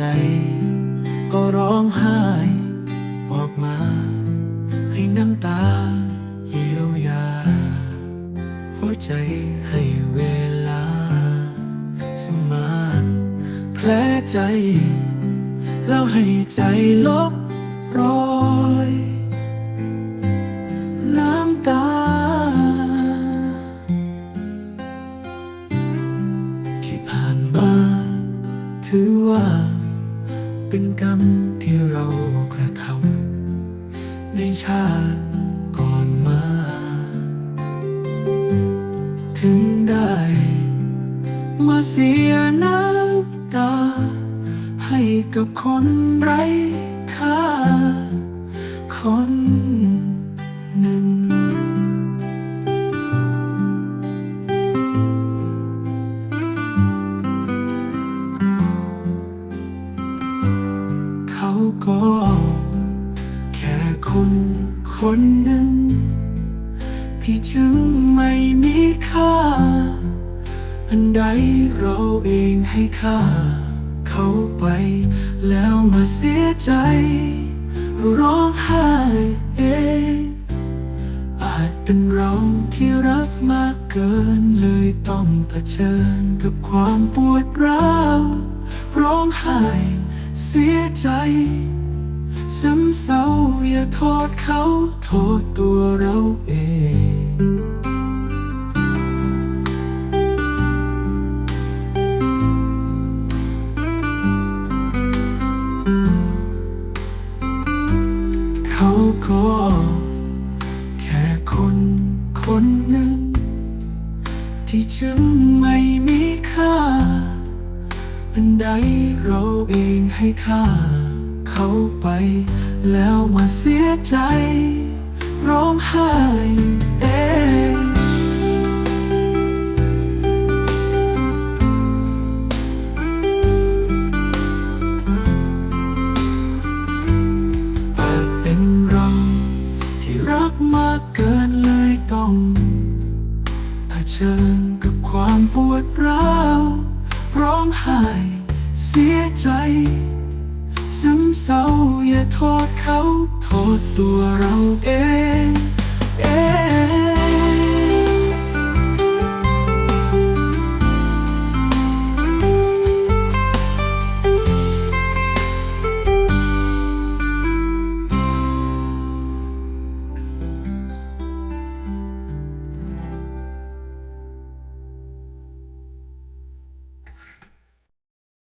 ใจ ก็ร้องไห้ออกมา ให้น้ำตาเยียวยา หัวใจให้เวลา สมานแผลใจ แล้วให้ใจลบรอยน้ำตา ที่ผ่านมาถือว่า เป็นกรรมที่เรากระทำในชาติก่อนมา ถึงได้มาเสียน้ำตา ให้กับคนไร้ค่าคน ก็ แค่คนคนหนึ่ง ที่จึงไม่มีค่า อันใดเราเองให้ค่า เขาไปแล้วมาเสียใจ ร้องไห้เองอาจเป็นเราที่รักมากเกินเลยต้องเผชิญกับความปวดร้าวร้องไห้ เสียใจ ซ้ำเศร้าอย่าโทษเขา โทษตัวเราเองเขาก็แค่คนคนหนึ่ง ที่จึงไม่มี อันใดเราเองให้ค่า เขาไป แล้วมาเสียใจ ร้องไห้ ไห้เสียใจ ซ้ำเศร้าอย่าโทษเขา โทษตัวเราเองเอง